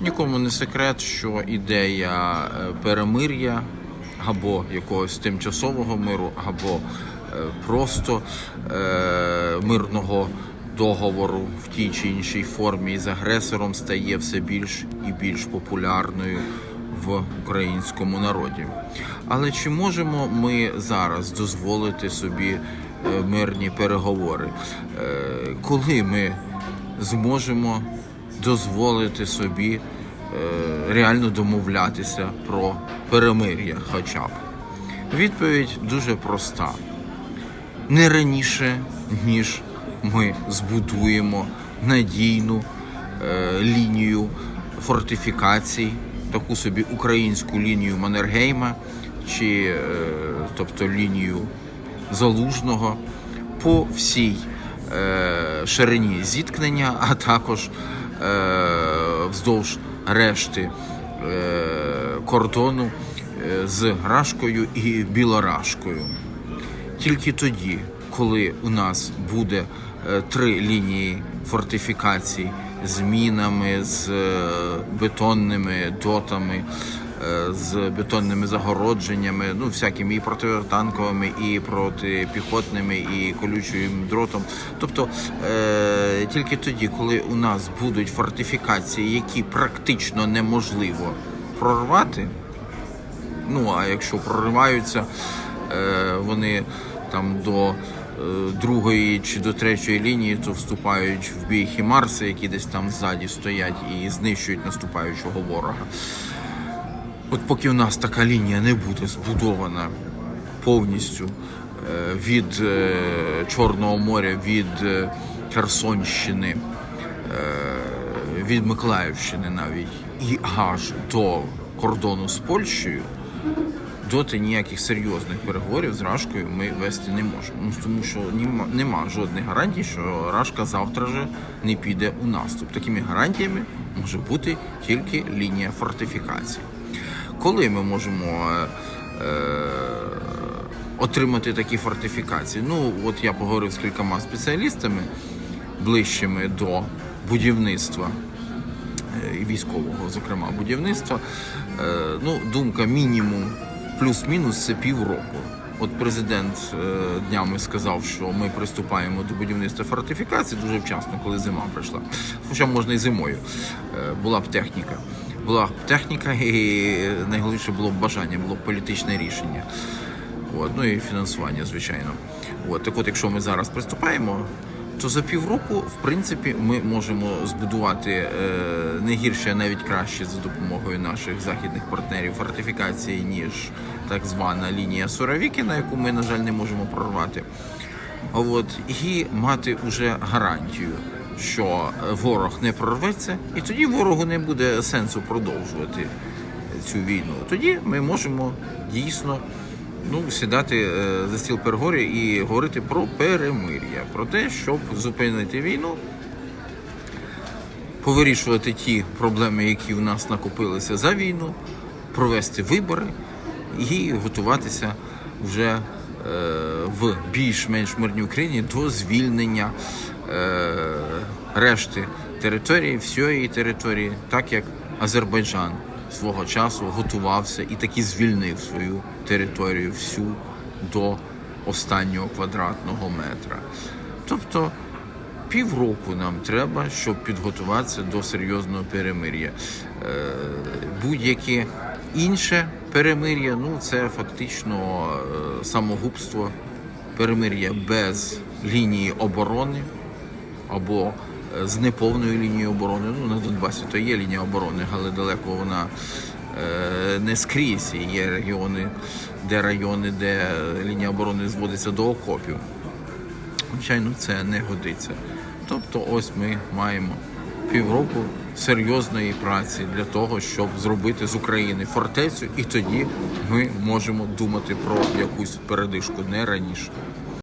Нікому не секрет, що ідея е, перемир'я або якогось тимчасового миру, або е, просто е, мирного договору в тій чи іншій формі з агресором стає все більш і більш популярною в українському народі. Але чи можемо ми зараз дозволити собі мирні переговори? Коли ми зможемо дозволити собі е, реально домовлятися про перемир'я хоча б? Відповідь дуже проста. Не раніше, ніж ми збудуємо надійну е, лінію фортифікацій, таку собі українську лінію Маннергейма, чи е, тобто лінію Залужного по всій ширині зіткнення, а також вздовж решти е, кордону е, з Рашкою і Білорашкою. Тільки тоді, коли у нас буде е, три лінії фортифікацій з мінами, з е, бетонними дотами, е, з бетонними загородженнями, ну всякими і протитанковими, і протипіхотними, і колючим дротом. Тобто е, тільки тоді, коли у нас будуть фортифікації, які практично неможливо прорвати, Ну, а якщо прориваються, е, вони там до е, другої чи до третьої лінії, то вступають в бій хімарси, які десь там ззаді стоять і знищують наступаючого ворога. От поки у нас така лінія не буде збудована повністю е, від е, Чорного моря, від е, Херсонщини, від Миколаївщини навіть і аж до кордону з Польщею, доти ніяких серйозних переговорів з Рашкою ми вести не можемо. Ну, тому що нема, нема жодних гарантій, що Рашка завтра же не піде у наступ. Такими гарантіями може бути тільки лінія фортифікації. Коли ми можемо е, е, отримати такі фортифікації? Ну, от я поговорив з кількома спеціалістами ближчими до будівництва е, і військового, зокрема, будівництва. Е, Ну, думка мінімум плюс-мінус це півроку. От президент е, днями сказав, що ми приступаємо до будівництва фортифікації дуже вчасно, коли зима прийшла. Хоча можна і зимою. Була б техніка. Була техніка, і найголовніше було бажання, було б політичне рішення. От, ну і фінансування, звичайно. От, так от, якщо ми зараз приступаємо, то за півроку, в принципі, ми можемо збудувати е, не гірше, а навіть краще за допомогою наших західних партнерів фортифікації, ніж так звана лінія Суровіки, на яку ми, на жаль, не можемо прорвати. От, і мати вже гарантію, що е, ворог не прорветься, і тоді ворогу не буде сенсу продовжувати цю війну. Тоді ми можемо дійсно ну, сідати е, за стіл переговорів і говорити про перемир'я, про те, щоб зупинити війну, повирішувати ті проблеми, які в нас накопилися за війну, провести вибори і готуватися вже е, в більш-менш мирній Україні до звільнення решти території, всієї території, так як Азербайджан свого часу готувався і таки звільнив свою територію всю до останнього квадратного метра. Тобто півроку нам треба, щоб підготуватися до серйозного перемир'я. Е, Будь-яке інше перемир'я, ну це фактично е, самогубство, перемир'я без лінії оборони або е, з неповною лінією оборони. Ну, на Донбасі то є лінія оборони, але далеко вона е, не скрізь. Є регіони, де райони, де лінія оборони зводиться до окопів. Звичайно, це не годиться. Тобто, ось ми маємо півроку серйозної праці для того, щоб зробити з України фортецю, і тоді ми можемо думати про якусь передишку не раніше.